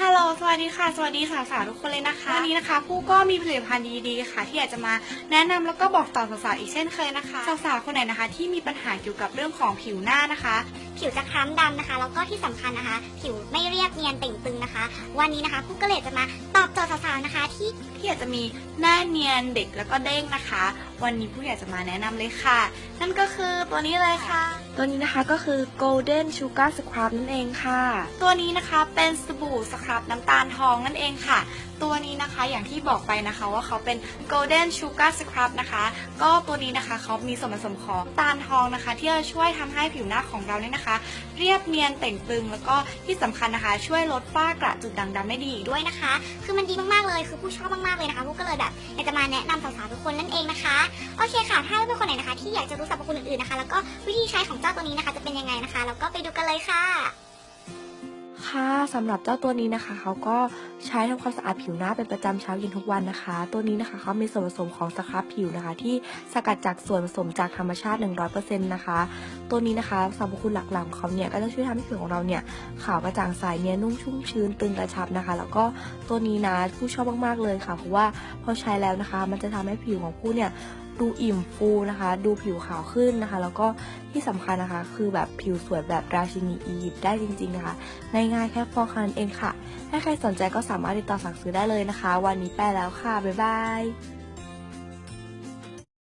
ฮัลโหล สวัสดีค่ะ สวัสดีค่ะสาวๆทุกคนเลยนะคะ วันนี้นะคะผู้ก็มีผลิตภัณฑ์ดีๆค่ะ ที่อยากจะมาแนะนำแล้วก็บอกต่อสาวๆอีกเช่นเคยนะคะ สาวๆคนไหนนะคะ ที่มีปัญหาเกี่ยวกับเรื่องของผิวหน้านะคะ ผิวจะคล้ำดำนะคะ แล้วก็ที่สำคัญนะคะ ผิวไม่เรียบเนียนเต่งตึงนะคะ วันนี้นะคะผู้ก็เลยจะมาตอบโจทย์สาวๆนะคะ ที่ที่อยากจะมีหน้าเนียนเด็กแล้วก็เด้งนะคะ วันนี้ผู้อยากจะมาแนะนำเลยค่ะ นั่นก็คือตัวนี้เลยค่ะ ตัวนี้นะคะก็คือ Golden Sugar Scrub นั่นเองค่ะ ตัวนี้นะคะเป็นสบู่สครับน้ำตาลทองนั่นเองค่ะ ตัวนี้นะคะอย่างที่บอกไปนะคะว่าเขาเป็น golden sugar scrub นะคะ ก็ตัวนี้นะคะเขามีส่วนผสมของน้ำตาลทองนะคะ ที่จะช่วยทำให้ผิวหน้าของเราเนี่ยนะคะ เรียบเนียนเต่งตึง แล้วก็ที่สำคัญนะคะ ช่วยลดฝ้ากระจุดด่างดำได้ดีอีกด้วยนะคะ คือมันดีมากๆเลยคือผู้ชอบมากๆเลยนะคะผู้ก็เลยแบบอยากจะมาแนะนำสาวๆทุกคนนั่นเองนะคะโอเคค่ะถ้าเป็นคนไหนนะคะ ที่อยากจะรู้สรรพคุณอื่นๆนะคะ แล้วก็วิธีใช้ของจ้าตัวนี้นะคะจะเป็นยังไงนะคะแล้วก็ไปดูกันเลยค่ะ ค่ะสำหรับเจ้าตัวนี้นะคะ เขาก็ใช้ทำความสะอาดผิวหน้าเป็นประจำเช้าเย็นทุกวันนะคะ ตัวนี้นะคะเขามีส่วนผสมของสครับผิวนะคะ ที่สกัดจากส่วนผสมจากธรรมชาติ 100%นะคะ ตัวนี้นะคะสรรพคุณหลักๆของเขาเนี่ยก็จะช่วยทำให้ผิวของเราเนี่ยขาวกระจ่างใสเนียนนุ่มชุ่มชื้นตึงกระชับนะคะ แล้วก็ตัวนี้นะผู้ชอบมากๆเลยค่ะเพราะว่าพอใช้แล้วนะคะ มันจะทำให้ผิวของผู้เนี่ยดูอิ่มฟูนะคะ ดูผิวขาวขึ้นนะคะ แล้วก็ที่สำคัญนะคะ คือแบบผิวสวยแบบราชินีอียิปต์ได้จริงๆนะคะง่ายๆแค่ฟอกคันเองค่ะ ถ้าใครสนใจก็สามารถติดต่อสั่งซื้อได้เลยนะคะ วันนี้ไปแล้วค่ะ บ๊ายบาย